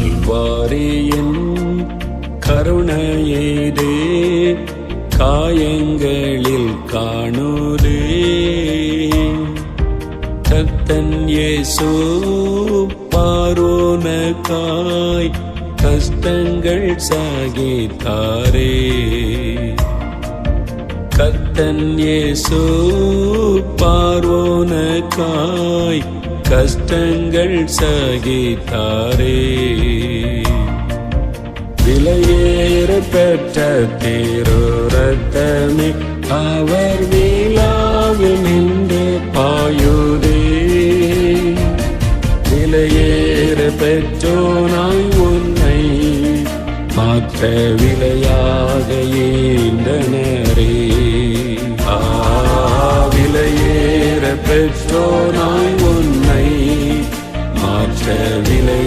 கல்வாரியின் கருணையேதே காயங்களில் காணோரே கத்தன் இயேசு பாரோனக்காய் கஷ்டங்கள் சாகித்தாரே. கத்தன் இயேசு பார்வோனக்காய் கஷ்டங்கள் சகித்தாரே. விலையேற பெற்ற தேரோரத்தமே அவர் வீழாவில் நின்று பாயுதே. விலையேற பெற்றோனாய் உன்னை மாற்ற விலையாக ஏந்தனரே ஆ விலையேற பெற்றோனாய் உன்னை மாற்ற விலை